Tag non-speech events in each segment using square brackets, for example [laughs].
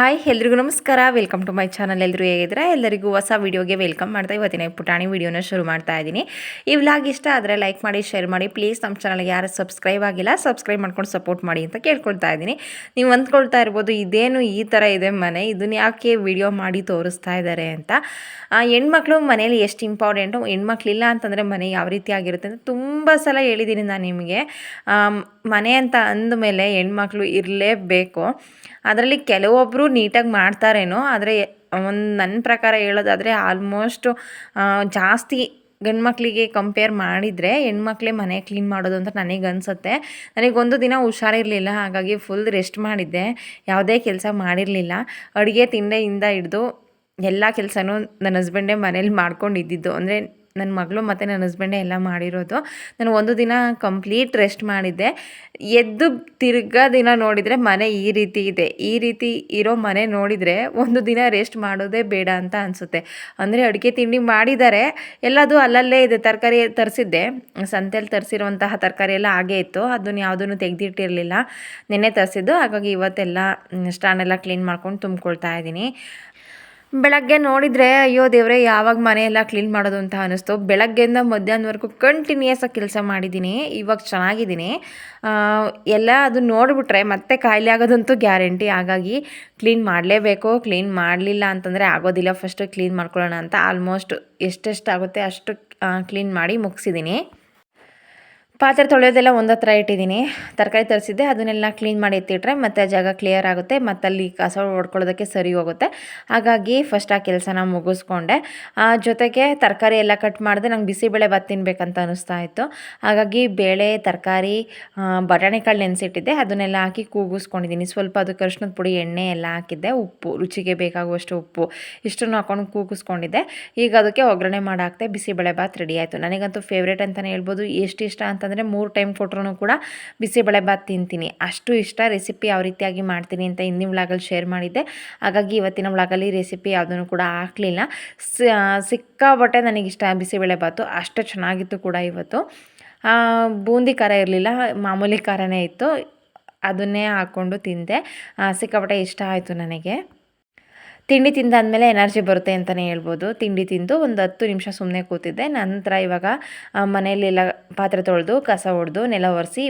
Hi, ಎಲ್ರಿಗೂ ನಮಸ್ಕಾರ. Welcome to my channel ಎಲ್ಲರೂ ಹೇಗಿದ್ರೆ ಎಲ್ಲರಿಗೂ ಹೊಸ ವೀಡಿಯೋಗೆ ವೆಲ್ಕಮ್ ಮಾಡ್ತಾ ಇವತ್ತಿನ ಪುಟಾಣಿ ವೀಡಿಯೋನ ಶುರು ಮಾಡ್ತಾ ಇದ್ದೀನಿ. ಈ ವ್ಲಾಗ್ ಇಷ್ಟ ಆದರೆ ಲೈಕ್ ಮಾಡಿ ಶೇರ್ ಮಾಡಿ. ಪ್ಲೀಸ್ ನಮ್ಮ ಚಾನಲ್ಗೆ ಯಾರು ಸಬ್ಸ್ಕ್ರೈಬ್ ಆಗಿಲ್ಲ ಸಬ್ಸ್ಕ್ರೈಬ್ ಮಾಡ್ಕೊಂಡು ಸಪೋರ್ಟ್ ಮಾಡಿ ಅಂತ ಕೇಳ್ಕೊಳ್ತಾ ಇದ್ದೀನಿ. ನೀವು ಅಂದ್ಕೊಳ್ತಾ ಇರ್ಬೋದು, ಇದೇನು ಈ ಥರ ಇದೆ ಮನೆ. ಇದನ್ನ ಯಾಕೆ ವಿಡಿಯೋ ಮಾಡಿ ತೋರಿಸ್ತಾ ಇದ್ದಾರೆ ಅಂತ. ಹೆಣ್ಮಕ್ಳು ಮನೇಲಿ ಎಷ್ಟು ಇಂಪಾರ್ಟೆಂಟು ಹೆಣ್ಮಕ್ಳಿಲ್ಲ ಅಂತಂದರೆ ಮನೆ ಯಾವ ರೀತಿ ಆಗಿರುತ್ತೆ ಅಂತ ತುಂಬ ಸಲ ಹೇಳಿದ್ದೀನಿ ನಾನು ನಿಮಗೆ. ಮನೆ ಅಂತ ಅಂದಮೇಲೆ ಹೆಣ್ಮಕ್ಳು ಇರಲೇಬೇಕು. ಅದರಲ್ಲಿ ಕೆಲವೊಬ್ಬರು ನೀಟಾಗಿ ಮಾಡ್ತಾರೇನೋ, ಆದರೆ ಒಂದು ನನ್ನ ಪ್ರಕಾರ ಹೇಳೋದಾದರೆ ಆಲ್ಮೋಸ್ಟ್ ಜಾಸ್ತಿ ಗಂಡು ಮಕ್ಕಳಿಗೆ ಕಂಪೇರ್ ಮಾಡಿದರೆ ಹೆಣ್ಮಕ್ಳೇ ಮನೆ ಕ್ಲೀನ್ ಮಾಡೋದು ಅಂತ ನನಗೆ ಅನಿಸುತ್ತೆ. ನನಗೊಂದು ದಿನ ಹುಷಾರಿರಲಿಲ್ಲ ಹಾಗಾಗಿ ಫುಲ್ ರೆಸ್ಟ್ ಮಾಡಿದ್ದೆ. ಯಾವುದೇ ಕೆಲಸ ಮಾಡಿರಲಿಲ್ಲ. ಅಡುಗೆ ತಿಂಡೆಯಿಂದ ಹಿಡಿದು ಎಲ್ಲ ಕೆಲಸನೂ ನನ್ನ ಹಸ್ಬೆಂಡೇ ಮನೇಲಿ ಮಾಡ್ಕೊಂಡಿದ್ದಿದ್ದು. ಅಂದರೆ ನನ್ನ ಮಗಳು ಮತ್ತು ನನ್ನ ಹಸ್ಬೆಂಡೇ ಎಲ್ಲ ಮಾಡಿರೋದು. ನಾನು ಒಂದು ದಿನ ಕಂಪ್ಲೀಟ್ ರೆಸ್ಟ್ ಮಾಡಿದ್ದೆ. ಎದ್ದು ತಿರ್ಗಾ ದಿನ ನೋಡಿದರೆ ಮನೆ ಈ ರೀತಿ ಇದೆ. ಈ ರೀತಿ ಇರೋ ಮನೆ ನೋಡಿದರೆ ಒಂದು ದಿನ ರೆಸ್ಟ್ ಮಾಡೋದೇ ಬೇಡ ಅಂತ ಅನಿಸುತ್ತೆ. ಅಂದರೆ ಅಡುಗೆ ತಿಂಡಿ ಮಾಡಿದ್ದಾರೆ ಎಲ್ಲದು ಅಲ್ಲಲ್ಲೇ ಇದೆ. ತರಕಾರಿ ತರಿಸಿದ್ದೆ. ಸಂತೆಯಲ್ಲಿ ತರಿಸಿರುವಂತಹ ತರಕಾರಿ ಎಲ್ಲ ಹಾಗೆ ಇತ್ತು. ಅದನ್ನು ಯಾವುದನ್ನು ತೆಗೆದಿಟ್ಟಿರಲಿಲ್ಲ. ನಿನ್ನೆ ತರಿಸಿದ್ದು. ಹಾಗಾಗಿ ಇವತ್ತೆಲ್ಲ ಸ್ಟ್ಯಾಂಡೆಲ್ಲ ಕ್ಲೀನ್ ಮಾಡ್ಕೊಂಡು ತುಂಬ್ಕೊಳ್ತಾ ಇದ್ದೀನಿ. ಬೆಳಗ್ಗೆ ನೋಡಿದರೆ, ಅಯ್ಯೋ ದೇವರೇ, ಯಾವಾಗ ಮನೆಯೆಲ್ಲ ಕ್ಲೀನ್ ಮಾಡೋದು ಅಂತ ಅನ್ನಿಸ್ತು. ಬೆಳಗ್ಗೆಯಿಂದ ಮಧ್ಯಾಹ್ನವರೆಗೂ ಕಂಟಿನ್ಯೂಸ್ ಆಗಿ ಕೆಲಸ ಮಾಡಿದ್ದೀನಿ. ಇವಾಗ ಚೆನ್ನಾಗಿದ್ದೀನಿ. ಎಲ್ಲ ಅದು ನೋಡಿಬಿಟ್ರೆ ಮತ್ತೆ ಕಾಯಿಲೆ ಆಗೋದಂತೂ ಗ್ಯಾರಂಟಿ. ಹಾಗಾಗಿ ಕ್ಲೀನ್ ಮಾಡಲೇಬೇಕು. ಕ್ಲೀನ್ ಮಾಡಲಿಲ್ಲ ಅಂತಂದರೆ ಆಗೋದಿಲ್ಲ. ಫಸ್ಟು ಕ್ಲೀನ್ ಮಾಡ್ಕೊಳ್ಳೋಣ ಅಂತ ಆಲ್ಮೋಸ್ಟ್ ಎಷ್ಟೆಷ್ಟು ಆಗುತ್ತೆ ಅಷ್ಟು ಕ್ಲೀನ್ ಮಾಡಿ ಮುಗಿಸಿದ್ದೀನಿ. ಪಾತ್ರೆ ತೊಳೆಯೋದೆಲ್ಲ ಒಂದು ಹತ್ರ ಇಟ್ಟಿದ್ದೀನಿ. ತರಕಾರಿ ತರಿಸಿದ್ದೆ ಅದನ್ನೆಲ್ಲ ಕ್ಲೀನ್ ಮಾಡಿ ಎತ್ತಿಟ್ರೆ ಮತ್ತೆ ಜಾಗ ಕ್ಲಿಯರ್ ಆಗುತ್ತೆ ಮತ್ತು ಅಲ್ಲಿ ಕಸ ಹೊಡ್ಕೊಳ್ಳೋದಕ್ಕೆ ಸರಿ ಹೋಗುತ್ತೆ. ಹಾಗಾಗಿ ಫಸ್ಟ್ ಆ ಕೆಲಸನ ಮುಗಿಸ್ಕೊಂಡೆ. ಆ, ಜೊತೆಗೆ ತರಕಾರಿ ಎಲ್ಲ ಕಟ್ ಮಾಡಿದೆ ನಂಗೆ ಬಿಸಿಬೇಳೆ ಭಾತ್ ತಿನ್ಬೇಕಂತ ಅನಿಸ್ತಾ ಇತ್ತು. ಹಾಗಾಗಿ ಬೇಳೆ ತರಕಾರಿ ಬಟಾಣಿ ಕಾಳು ನೆನೆಸಿಟ್ಟಿದ್ದೆ ಅದನ್ನೆಲ್ಲ ಹಾಕಿ ಕೂಗಿಸ್ಕೊಂಡಿದ್ದೀನಿ. ಸ್ವಲ್ಪ ಅದು ಕೃಷ್ಣದ ಪುಡಿ ಎಣ್ಣೆ ಎಲ್ಲ ಹಾಕಿದ್ದೆ ಉಪ್ಪು ರುಚಿಗೆ ಬೇಕಾಗುವಷ್ಟು ಉಪ್ಪು ಇಷ್ಟನ್ನು ಹಾಕೊಂಡು ಕೂಗಿಸ್ಕೊಂಡಿದ್ದೆ. ಈಗ ಅದಕ್ಕೆ ಒಗ್ಗರಣೆ ಮಾಡಾಕ್ತೆ ಬಿಸಿಬೇಳೆ ಭಾತ್ ರೆಡಿ ಆಯಿತು. ನನಗಂತೂ ಫೇವ್ರೇಟ್ ಅಂತಲೇ ಹೇಳ್ಬೋದು ಎಷ್ಟು ಇಷ್ಟ ಅಂತಂದರೆ ಮೂರು ಟೈಮ್ ಕೊಟ್ರು ಕೂಡ ಬಿಸಿಬೇಳೆ ಭಾತ್ ತಿಂತೀನಿ. ಅಷ್ಟು ಇಷ್ಟ ರೆಸಿಪಿ ಯಾವ ರೀತಿಯಾಗಿ ಮಾಡ್ತೀನಿ ಅಂತ ಹಿಂದಿನ ಒಳಗಲ್ಲಿ ಶೇರ್ ಮಾಡಿದ್ದೆ. ಹಾಗಾಗಿ ಇವತ್ತಿನ ಒಳಗಲ್ಲಿ ರೆಸಿಪಿ ಯಾವುದನ್ನು ಕೂಡ ಹಾಕಲಿಲ್ಲ. ಸಿಕ್ಕಾಬಟ್ಟೆ ನನಗಿಷ್ಟ ಬಿಸಿಬೇಳೆಬಾತು ಅಷ್ಟು ಚೆನ್ನಾಗಿತ್ತು ಕೂಡ ಇವತ್ತು. ಬೂಂದಿ ಖಾರ ಇರಲಿಲ್ಲ, ಮಾಮೂಲಿ ಖಾರನೇ ಇತ್ತು. ಅದನ್ನೇ ಹಾಕ್ಕೊಂಡು ತಿಂದೆ. ಸಿಕ್ಕಾಪಟ್ಟೆ ಇಷ್ಟ ಆಯಿತು ನನಗೆ. ತಿಂಡಿ ತಿಂದಾದಮೇಲೆ ಎನರ್ಜಿ ಬರುತ್ತೆ ಅಂತಲೇ ಹೇಳ್ಬೋದು. ತಿಂಡಿ ತಿಂದು ಒಂದು ಹತ್ತು ನಿಮಿಷ ಸುಮ್ಮನೆ ಕೂತಿದ್ದೆ. ನಂತರ ಇವಾಗ ಮನೆಯಲ್ಲೆಲ್ಲ ಪಾತ್ರೆ ತೊಳೆದು, ಕಸ ಹೊಡೆದು ನೆಲ ಒರೆಸಿ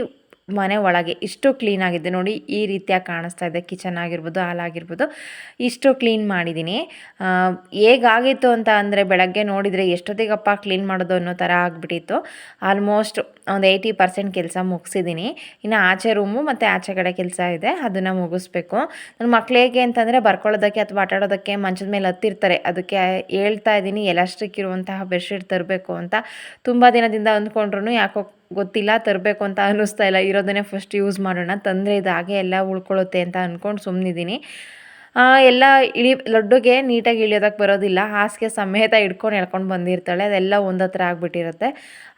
ಮನೆ ಒಳಗೆ ಇಷ್ಟು ಕ್ಲೀನ್ ಆಗಿದೆ ನೋಡಿ, ಈ ರೀತಿಯಾಗಿ ಕಾಣಿಸ್ತಾ ಇದೆ. ಕಿಚನ್ ಆಗಿರ್ಬೋದು, ಹಾಲಾಗಿರ್ಬೋದು. ಇಷ್ಟು ಕ್ಲೀನ್ ಮಾಡಿದ್ದೀನಿ. ಹೇಗಾಗಿತ್ತು ಅಂತ ಅಂದರೆ ಬೆಳಗ್ಗೆ ನೋಡಿದರೆ ಎಷ್ಟೊತ್ತಿಗಪ್ಪ ಕ್ಲೀನ್ ಮಾಡೋದು ಅನ್ನೋ ಥರ ಆಗಿಬಿಟ್ಟಿತ್ತು. ಆಲ್ಮೋಸ್ಟ್ ಒಂದು ಏಯ್ಟಿ ಪರ್ಸೆಂಟ್ ಕೆಲಸ ಮುಗಿಸಿದ್ದೀನಿ. ಇನ್ನು ಆಚೆ ರೂಮು ಮತ್ತು ಆಚೆ ಕಡೆ ಕೆಲಸ ಇದೆ. ಅದನ್ನು ಮುಗಿಸ್ಬೇಕು. ನನ್ನ ಮಕ್ಳು ಹೇಗೆ ಅಂತಂದರೆ ಬರ್ಕೊಳ್ಳೋದಕ್ಕೆ ಅಥವಾ ಆಟಾಡೋದಕ್ಕೆ ಮಂಚದ ಮೇಲೆ ಹತ್ತಿರ್ತಾರೆ. ಅದಕ್ಕೆ ಹೇಳ್ತಾ ಇದ್ದೀನಿ, ಎಲಾಸ್ಟಿಕ್ ಇರುವಂತಹ ಬೆಡ್ಶೀಟ್ ತರಬೇಕು ಅಂತ. ತುಂಬ ದಿನದಿಂದ ಅಂದ್ಕೊಂಡ್ರು ಯಾಕೋ ಗೊತ್ತಿಲ್ಲ, ತರಬೇಕು ಅಂತ ಅನ್ನಿಸ್ತಾ ಇಲ್ಲ. ಇರೋದನ್ನೇ ಫಸ್ಟ್ ಯೂಸ್ ಮಾಡೋಣ. ತಂದರೆ ಇದು ಹಾಗೆ ಎಲ್ಲ ಉಳ್ಕೊಳ್ಳುತ್ತೆ ಅಂತ ಅಂದ್ಕೊಂಡು ಸುಮ್ಮನಿದ್ದೀನಿ ಎಲ್ಲ ಇಳಿ, ಲಡ್ಡುಗೆ ನೀಟಾಗಿ ಇಳಿಯೋದಕ್ಕೆ ಬರೋದಿಲ್ಲ. ಹಾಸಿಗೆ ಸಮೇತ ಇಟ್ಕೊಂಡು ಎಳ್ಕೊಂಡು ಬಂದಿರ್ತಾಳೆ. ಅದೆಲ್ಲ ಒಂದು ಹತ್ರ ಆಗಿಬಿಟ್ಟಿರುತ್ತೆ.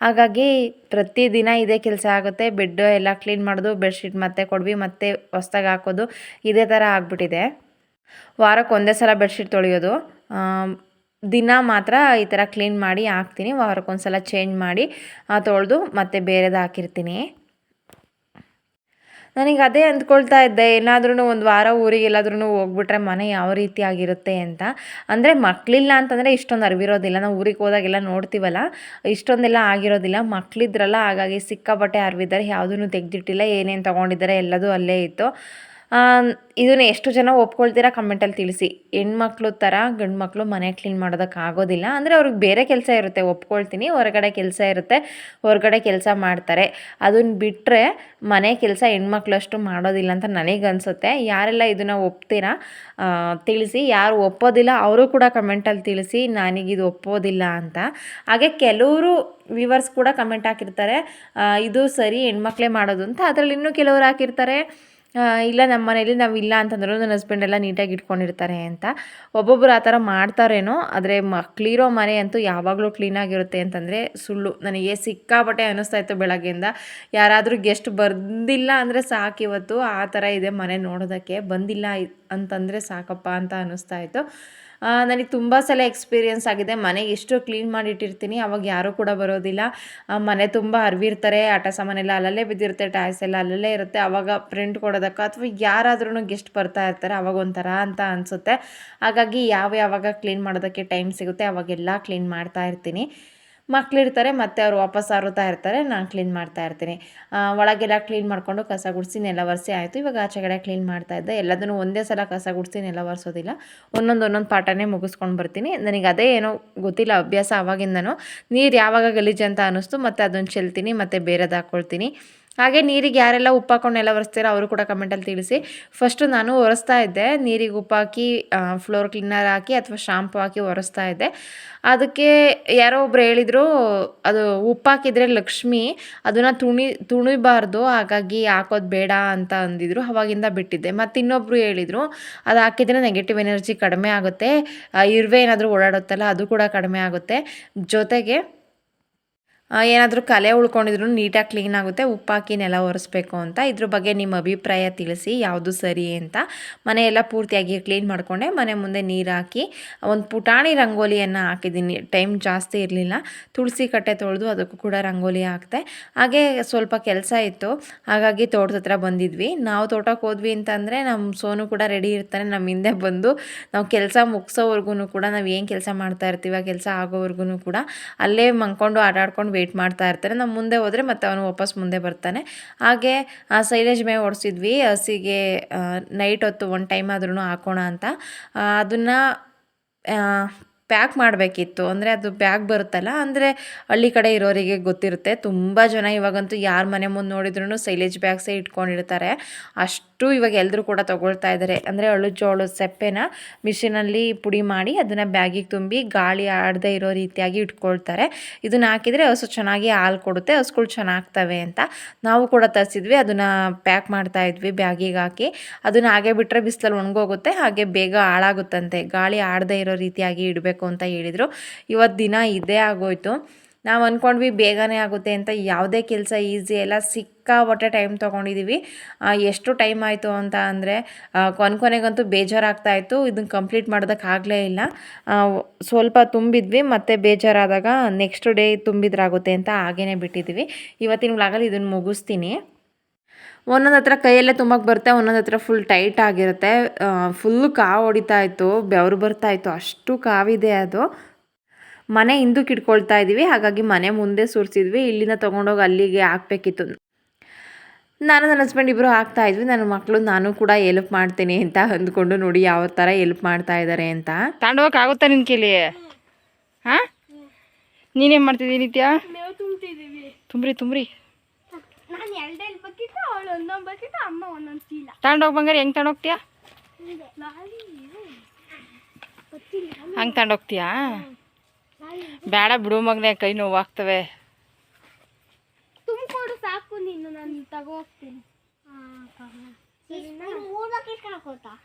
ಹಾಗಾಗಿ ಪ್ರತಿದಿನ ಇದೇ ಕೆಲಸ ಆಗುತ್ತೆ. ಬೆಡ್ ಎಲ್ಲ ಕ್ಲೀನ್ ಮಾಡೋದು ಬೆಡ್ಶೀಟ್ ಮತ್ತೆ ಕೊಡ್ವಿ, ಮತ್ತೆ ಹೊಸ್ದಾಗಿ ಹಾಕೋದು, ಇದೇ ಥರ ಆಗಿಬಿಟ್ಟಿದೆ. ವಾರಕ್ಕೆ ಒಂದೇ ಸಲ ಬೆಡ್ಶೀಟ್ ತೊಳೆಯೋದು. ದಿನ ಮಾತ್ರ ಈ ಥರ ಕ್ಲೀನ್ ಮಾಡಿ ಹಾಕ್ತೀನಿ. ವಾರಕ್ಕೊಂದು ಸಲ ಚೇಂಜ್ ಮಾಡಿ ತೊಳೆದು ಮತ್ತೆ ಬೇರೆದು ಹಾಕಿರ್ತೀನಿ. ನನಗೆ ಅದೇ ಅಂದ್ಕೊಳ್ತಾ ಇದ್ದೆ ಏನಾದ್ರೂ ಒಂದು ವಾರ ಊರಿಗೆ ಎಲ್ಲಾದ್ರೂ ಹೋಗ್ಬಿಟ್ರೆ ಮನೆ ಯಾವ ರೀತಿ ಆಗಿರುತ್ತೆ ಅಂತ. ಅಂದರೆ ಮಕ್ಕಳಿಲ್ಲ ಅಂತಂದರೆ ಇಷ್ಟೊಂದು ಅರಿವಿರೋದಿಲ್ಲ. ನಾವು ಊರಿಗೆ ಹೋದಾಗೆಲ್ಲ ನೋಡ್ತೀವಲ್ಲ, ಇಷ್ಟೊಂದೆಲ್ಲ ಆಗಿರೋದಿಲ್ಲ. ಮಕ್ಕಳಿದ್ರಲ್ಲ ಹಾಗಾಗಿ ಸಿಕ್ಕಾಪಟ್ಟೆ ಅರಿವಿದ್ದಾರೆ. ಯಾವುದೂ ತೆಗೆದಿಟ್ಟಿಲ್ಲ. ಏನೇನು ತೊಗೊಂಡಿದ್ದಾರೆ ಎಲ್ಲದೂ ಅಲ್ಲೇ ಇತ್ತು. ಇದನ್ನು ಎಷ್ಟು ಜನ ಒಪ್ಕೊಳ್ತೀರಾ ಕಮೆಂಟಲ್ಲಿ ತಿಳಿಸಿ. ಹೆಣ್ಮಕ್ಳು ಥರ ಗಂಡು ಮಕ್ಕಳು ಮನೆ ಕ್ಲೀನ್ ಮಾಡೋದಕ್ಕೆ ಆಗೋದಿಲ್ಲ. ಅಂದರೆ ಅವ್ರಿಗೆ ಬೇರೆ ಕೆಲಸ ಇರುತ್ತೆ, ಒಪ್ಕೊಳ್ತೀನಿ, ಹೊರಗಡೆ ಕೆಲಸ ಇರುತ್ತೆ, ಹೊರಗಡೆ ಕೆಲಸ ಮಾಡ್ತಾರೆ. ಅದನ್ನ ಬಿಟ್ಟರೆ ಮನೆ ಕೆಲಸ ಹೆಣ್ಮಕ್ಳಷ್ಟು ಮಾಡೋದಿಲ್ಲ ಅಂತ ನನಗೆ ಅನಿಸುತ್ತೆ. ಯಾರೆಲ್ಲ ಇದನ್ನು ಒಪ್ತೀರಾ ತಿಳಿಸಿ. ಯಾರು ಒಪ್ಪೋದಿಲ್ಲ, ಅವರು ಕೂಡ ಕಮೆಂಟಲ್ಲಿ ತಿಳಿಸಿ ನನಗಿದು ಒಪ್ಪೋದಿಲ್ಲ ಅಂತ. ಹಾಗೆ ಕೆಲವರು ವ್ಯೂವರ್ಸ್ ಕೂಡ ಕಮೆಂಟ್ ಹಾಕಿರ್ತಾರೆ ಇದು ಸರಿ, ಹೆಣ್ಮಕ್ಳೇ ಮಾಡೋದು ಅಂತ. ಅದರಲ್ಲಿ ಇನ್ನೂ ಕೆಲವರು ಹಾಕಿರ್ತಾರೆ. ಇಲ್ಲ ನಮ್ಮ ಮನೇಲಿ ನಾವು ಇಲ್ಲ ಅಂತಂದ್ರೂ ನನ್ನ ಹಸ್ಬೆಂಡ್ ಎಲ್ಲ ನೀಟಾಗಿ ಇಟ್ಕೊಂಡಿರ್ತಾರೆ ಅಂತ. ಒಬ್ಬೊಬ್ಬರು ಆ ಥರ ಮಾಡ್ತಾರೇನೋ, ಆದರೆ ಮಕ್ಳಿರೋ ಮನೆ ಅಂತೂ ಯಾವಾಗಲೂ ಕ್ಲೀನಾಗಿರುತ್ತೆ ಅಂತಂದರೆ ಸುಳ್ಳು. ನನಗೆ ಸಿಕ್ಕಾಪಟ್ಟೆ ಅನ್ನಿಸ್ತಾ ಇತ್ತು ಬೆಳಗ್ಗೆಯಿಂದ. ಯಾರಾದರೂ ಗೆಸ್ಟ್ ಬಂದಿಲ್ಲ ಅಂದರೆ ಸಾಕು ಇವತ್ತು. ಆ ಥರ ಇದೆ ಮನೆ ನೋಡೋದಕ್ಕೆ. ಬಂದಿಲ್ಲ ಅಂತಂದರೆ ಸಾಕಪ್ಪ ಅಂತ ಅನ್ನಿಸ್ತಾ ಇತ್ತು. ನನಗೆ ತುಂಬ ಸಲ ಎಕ್ಸ್ಪೀರಿಯೆನ್ಸ್ ಆಗಿದೆ. ಮನೆಗೆ ಎಷ್ಟು ಕ್ಲೀನ್ ಮಾಡಿಟ್ಟಿರ್ತೀನಿ. ಅವಾಗ ಯಾರೂ ಕೂಡ ಬರೋದಿಲ್ಲ. ಮನೆ ತುಂಬ ಅರಿವಿರ್ತಾರೆ. ಆಟ ಸಾಮಾನೆಲ್ಲ ಅಲ್ಲಲ್ಲೇ ಬಿದ್ದಿರುತ್ತೆ. ಟಾಯ್ಸ್ ಎಲ್ಲ ಅಲ್ಲಲ್ಲೇ ಇರುತ್ತೆ. ಅವಾಗ ಪ್ರಿಂಟ್ ಕೊಡೋದಕ್ಕೆ ಅಥವಾ ಯಾರಾದ್ರೂ ಗೆಸ್ಟ್ ಬರ್ತಾ ಇರ್ತಾರೆ. ಅವಾಗ ಒಂಥರ ಅಂತ ಅನಿಸುತ್ತೆ. ಹಾಗಾಗಿ ಯಾವ ಯಾವಾಗ ಕ್ಲೀನ್ ಮಾಡೋದಕ್ಕೆ ಟೈಮ್ ಸಿಗುತ್ತೆ, ಅವಾಗೆಲ್ಲ ಕ್ಲೀನ್ ಮಾಡ್ತಾ ಇರ್ತೀನಿ. ಮಕ್ಳಿರ್ತಾರೆ ಮತ್ತೆ ಅವರು ವಾಪಸ್ ಆರುತ್ತಾ ಇರ್ತಾರೆ, ನಾನು ಕ್ಲೀನ್ ಮಾಡ್ತಾ ಇರ್ತೀನಿ. ಒಳಗೆಲ್ಲ ಕ್ಲೀನ್ ಮಾಡಿಕೊಂಡು ಕಸ ಗುಡಿಸಿ ನೆಲ ಒರೆಸಿ ಆಯಿತು. ಇವಾಗ ಆಚೆ ಕಡೆ ಕ್ಲೀನ್ ಮಾಡ್ತಾ ಇದ್ದೆ. ಎಲ್ಲದನ್ನು ಒಂದೇ ಸಲ ಕಸ ಗುಡಿಸಿ ನೆಲ ಒರೆಸೋದಿಲ್ಲ. ಒಂದೊಂದು ಒಂದೊಂದು ಪಾಠನೇ ಮುಗಿಸ್ಕೊಂಡು ಬರ್ತೀನಿ. ನನಗೆ ಅದೇ ಏನೋ ಗೊತ್ತಿಲ್ಲ ಅಭ್ಯಾಸ ಆವಾಗಿಂದನೂ ನೀರು ಯಾವಾಗ ಗಲೀಜು ಅಂತ ಅನ್ನಿಸ್ತು, ಮತ್ತು ಅದನ್ನು ಚೆಲ್ತೀನಿ, ಮತ್ತು ಬೇರೆದು ಹಾಕ್ಕೊಳ್ತೀನಿ ಹಾಗೆ ನೀರಿಗೆ ಯಾರೆಲ್ಲ ಉಪ್ಪು ಹಾಕೊಂಡು ನೆಲ ಒರೆಸ್ತೀರೋ ಅವರು ಕೂಡ ಕಮೆಂಟಲ್ಲಿ ತಿಳಿಸಿ. ಫಸ್ಟು ನಾನು ಒರೆಸ್ತಾ ಇದ್ದೆ. ನೀರಿಗೆ ಉಪ್ಪಾಕಿ ಫ್ಲೋರ್ ಕ್ಲೀನರ್ ಹಾಕಿ ಅಥವಾ ಶಾಂಪು ಹಾಕಿ ಒರೆಸ್ತಾ ಇದ್ದೆ. ಅದಕ್ಕೆ ಯಾರೋ ಒಬ್ರು ಹೇಳಿದರು, ಅದು ಉಪ್ಪು ಹಾಕಿದರೆ ಲಕ್ಷ್ಮಿ, ಅದನ್ನು ತುಣಿ, ತುಣಿಬಾರ್ದು, ಹಾಗಾಗಿ ಹಾಕೋದು ಬೇಡ ಅಂತ ಅಂದಿದ್ರು. ಅವಾಗಿಂದ ಬಿಟ್ಟಿದ್ದೆ. ಮತ್ತು ಇನ್ನೊಬ್ರು ಹೇಳಿದರು, ಅದು ಹಾಕಿದರೆ ನೆಗೆಟಿವ್ ಎನರ್ಜಿ ಕಡಿಮೆ ಆಗುತ್ತೆ. ಇರುವೆ ಏನಾದರೂ ಓಡಾಡುತ್ತಲ್ಲ, ಅದು ಕೂಡ ಕಡಿಮೆ ಆಗುತ್ತೆ. ಜೊತೆಗೆ ಏನಾದರೂ ಕಲೆ ಉಳ್ಕೊಂಡಿದ್ರು ನೀಟಾಗಿ ಕ್ಲೀನ್ ಆಗುತ್ತೆ, ಉಪ್ಪಾಕಿ ನೆಲ ಒರೆಸ್ಬೇಕು ಅಂತ. ಇದ್ರ ಬಗ್ಗೆ ನಿಮ್ಮ ಅಭಿಪ್ರಾಯ ತಿಳಿಸಿ, ಯಾವುದು ಸರಿ ಅಂತ. ಮನೆಯೆಲ್ಲ ಪೂರ್ತಿಯಾಗಿ ಕ್ಲೀನ್ ಮಾಡಿಕೊಂಡೆ, ಮನೆ ಮುಂದೆ ನೀರು ಹಾಕಿ, ಒಂದು ಪುಟಾಣಿ ರಂಗೋಲಿಯನ್ನು ಹಾಕಿದ್ದೀನಿ. ಟೈಮ್ ಜಾಸ್ತಿ ಇರಲಿಲ್ಲ. ತುಳಸಿ ಕಟ್ಟೆ ತೊಳೆದು ಅದಕ್ಕೂ ಕೂಡ ರಂಗೋಲಿ ಹಾಕ್ತೆ ಹಾಗೆ ಸ್ವಲ್ಪ ಕೆಲಸ ಇತ್ತು. ಹಾಗಾಗಿ ತೋಟದ ಹತ್ರ ಬಂದಿದ್ವಿ. ನಾವು ತೋಟಕ್ಕೆ ಹೋದ್ವಿ ಅಂತಂದರೆ ನಮ್ಮ ಸೋನು ಕೂಡ ರೆಡಿ ಇರ್ತಾನೆ ನಮ್ಮ ಹಿಂದೆ ಬಂದು ನಾವು ಕೆಲಸ ಮುಗಿಸೋವರೆಗೂ ಕೂಡ ನಾವು ಏನು ಕೆಲಸ ಮಾಡ್ತಾ ಇರ್ತೀವಿ ಆ ಕೆಲಸ ಆಗೋವರೆಗೂ ಕೂಡ ಅಲ್ಲೇ ಮಂಕೊಂಡು ಆಟಾಡ್ಕೊಂಡು ವೆಯ್ಟ್ ಮಾಡ್ತಾ ಇರ್ತಾರೆ. ನಾವು ಮುಂದೆ ಹೋದರೆ ಮತ್ತೆ ಅವನು ವಾಪಸ್ ಮುಂದೆ ಬರ್ತಾನೆ. ಹಾಗೆ, ಆ ಸೈಲೇಜ್ ಮೇ ಓಡಿಸಿದ್ವಿ. ಹಸಿಗೆ ನೈಟ್ ಹೊತ್ತು ಒನ್ ಟೈಮ್ ಆದ್ರೂ ಹಾಕೋಣ ಅಂತ. ಅದನ್ನು ಪ್ಯಾಕ್ ಮಾಡಬೇಕಿತ್ತು. ಅಂದರೆ ಅದು ಬ್ಯಾಗ್ ಬರುತ್ತಲ್ಲ, ಅಂದರೆ ಹಳ್ಳಿ ಕಡೆ ಇರೋರಿಗೆ ಗೊತ್ತಿರುತ್ತೆ. ತುಂಬ ಜನ ಇವಾಗಂತೂ ಯಾರ ಮನೆ ಮುಂದೆ ನೋಡಿದ್ರೂ ಸೈಲೇಜ್ ಬ್ಯಾಗ್ಸೇ ಇಟ್ಕೊಂಡಿರ್ತಾರೆ. ಅಷ್ಟು ಇವಾಗ ಎಲ್ಲರೂ ಕೂಡ ತೊಗೊಳ್ತಾ ಇದ್ದಾರೆ ಅಂದರೆ ಅಳು ಜೋಳದ ಸೆಪ್ಪೆನ ಮಿಷಿನಲ್ಲಿ ಪುಡಿ ಮಾಡಿ ಅದನ್ನು ಬ್ಯಾಗಿಗೆ ತುಂಬಿ ಗಾಳಿ ಆಡದೇ ಇರೋ ರೀತಿಯಾಗಿ ಇಟ್ಕೊಳ್ತಾರೆ. ಇದನ್ನು ಹಾಕಿದರೆ ಹಸು ಚೆನ್ನಾಗಿ ಹಾಲು ಕೊಡುತ್ತೆ, ಹಸುಗಳು ಚೆನ್ನಾಗ್ತವೆ ಅಂತ. ನಾವು ಕೂಡ ತರಿಸಿದ್ವಿ, ಅದನ್ನು ಪ್ಯಾಕ್ ಮಾಡ್ತಾ ಇದ್ವಿ ಬ್ಯಾಗಿಗೆ ಹಾಕಿ. ಅದನ್ನು ಹಾಗೆ ಬಿಟ್ಟರೆ ಬಿಸಿಲಲ್ಲಿ ಒಣಗೋಗುತ್ತೆ, ಹಾಗೆ ಬೇಗ ಹಾಳಾಗುತ್ತಂತೆ. ಗಾಳಿ ಆಡದೇ ಇರೋ ರೀತಿಯಾಗಿ ಇಡಬೇಕು. ಅಂತ ಹೇಳಿದರು. ಇವತ್ತು ದಿನ ಇದೇ ಆಗೋಯ್ತು. ನಾವು ಅಂದ್ಕೊಂಡ್ವಿ ಬೇಗನೆ ಆಗುತ್ತೆ ಅಂತ. ಯಾವುದೇ ಕೆಲಸ ಈಸಿ ಎಲ್ಲ ಸಿಕ್ಕಾಪಟ್ಟೆ ಟೈಮ್ ತೊಗೊಂಡಿದ್ದೀವಿ ಎಷ್ಟು ಟೈಮ್ ಆಯಿತು ಅಂತ ಅಂದರೆ ಕೊನೆ ಕೊನೆಗಂತೂ ಬೇಜಾರಾಗ್ತಾ ಇತ್ತು. ಇದನ್ನು ಕಂಪ್ಲೀಟ್ ಮಾಡೋದಕ್ಕಾಗಲೇ ಇಲ್ಲ. ಸ್ವಲ್ಪ ತುಂಬಿದ್ವಿ. ಮತ್ತು ಬೇಜಾರಾದಾಗ ನೆಕ್ಸ್ಟ್ ಡೇ ತುಂಬಿದ್ರಾಗುತ್ತೆ ಅಂತ ಹಾಗೇ ಬಿಟ್ಟಿದ್ದೀವಿ ಇವತ್ತಿನ ವ್ಲಾಗಲ್ಲಿ ಇದನ್ನು ಮುಗಿಸ್ತೀನಿ. ಒಂದೊಂದು ಹತ್ರ ಕೈಯಲ್ಲೇ ತುಂಬಕ್ಕೆ ಬರುತ್ತೆ ಒಂದೊಂದು ಹತ್ರ ಫುಲ್ ಟೈಟ್ ಆಗಿರುತ್ತೆ. ಫುಲ್ಲು ಕಾವು ಹೊಡಿತಾ ಇತ್ತು ಬೆವರು ಬರ್ತಾ ಇತ್ತು ಅಷ್ಟು ಕಾವಿದೆ ಅದು. ಮನೆ ಹಿಂದಕ್ಕೆ ಇಟ್ಕೊಳ್ತಾ ಇದ್ದೀವಿ ಹಾಗಾಗಿ ಮನೆ ಮುಂದೆ ಸುರಿಸಿದ್ವಿ ಇಲ್ಲಿಂದ ತೊಗೊಂಡೋಗಿ ಅಲ್ಲಿಗೆ ಹಾಕ್ಬೇಕಿತ್ತು. ನಾನು ನನ್ನ ಹಸ್ಬೆಂಡ್ ಇಬ್ಬರು ಹಾಕ್ತಾ ಇದ್ವಿ ನನ್ನ ಮಕ್ಕಳು ನಾನು ಕೂಡ ಎಲ್ಪ್ ಮಾಡ್ತೀನಿ ಅಂತ ಅಂದ್ಕೊಂಡು ನೋಡಿ ಯಾವ ಥರ ಎಲ್ಪ್ ಮಾಡ್ತಾ ಇದ್ದಾರೆ ಅಂತ. ತಾಂಡೋಗಕ್ಕಾಗುತ್ತಾ ನಿನ್ನ ಕೈಲಿ ಹಾಂ? ನೀನೇನು ಮಾಡ್ತಿದ್ದೀನಿ ನಿತ್ಯ? ತುಂಬ್ರಿ ತುಂಬ್ರಿ. ನಾನು ಎರಡೆರಡು ಬಕೆಟ್ ಅವಳು ಒಂದೊಂದು ಬಕೆಟ್ ಅಮ್ಮ ಒಂದೊಂದು ಚೀಲ. ತಗೊಂಡೋಗಿ ಬಂಗಾರ ಹೆಂಗ್ ತಗೊಂಡೋಗ್ತೀಯಾ? ಹಂಗೆ ತಗೊಂಡೋಗ್ತೀಯಾ? ಬೇಡ ಬಿಡು ಮಗನೆ ಕೈ ನೋವಾಗ್ತವೆ. ತುಂಬಿಕೊಡು ಸಾಕು ನೀನು ನಾನು ತಗೋ ಹೋಗ್ತೀನಿ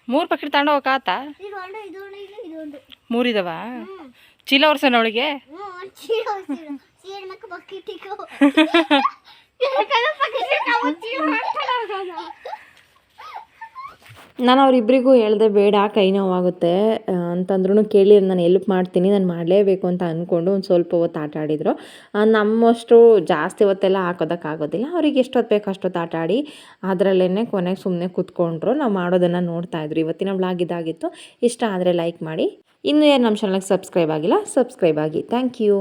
ಮೂರು ಪ್ಯಾಕೆಟ್ ಇದೊಂದು. ಮೂರಿದವ ಚೀಲ ಒರ್ಸೋಣ ಅವಳಿಗೆ? [laughs] ನಾನು ಅವರಿಬ್ಬರಿಗೂ ಹೇಳ್ದೆ, ಬೇಡ, ಕೈ ನೋವಾಗುತ್ತೆ. ಅಂತಂದ್ರೂ ಕೇಳಿ, ನಾನು ಎಲ್ಪ್ ಮಾಡ್ತೀನಿ, ನಾನು ಮಾಡಲೇಬೇಕು ಅಂತ ಅಂದ್ಕೊಂಡು ಒಂದು ಸ್ವಲ್ಪ ಹೊತ್ತು ಆಟ ಆಡಿದರು. ನಮ್ಮಷ್ಟು ಜಾಸ್ತಿ ಹೊತ್ತೆಲ್ಲ ಹಾಕೋದಕ್ಕಾಗೋದಿಲ್ಲ ಅವ್ರಿಗೆ ಎಷ್ಟೊತ್ತು ಬೇಕು ಅಷ್ಟೊತ್ತು ಆಟ ಆಡಿ ಅದರಲ್ಲೇ ಕೊನೆಗೆ ಸುಮ್ಮನೆ ಕೂತ್ಕೊಂಡ್ರು. ನಾವು ಮಾಡೋದನ್ನು ನೋಡ್ತಾ ಇದ್ರು. ಇವತ್ತಿನ ಬ್ಲಾಗ್ ಇದಾಗಿತ್ತು. ಇಷ್ಟ ಆದರೆ ಲೈಕ್ ಮಾಡಿ. ಇನ್ನೂ ಏನು ನಮ್ಮ ಚಾನಲ್ಗೆ ಸಬ್ಸ್ಕ್ರೈಬ್ ಆಗಿಲ್ಲ ಸಬ್ಸ್ಕ್ರೈಬ್ ಆಗಿ. Thank you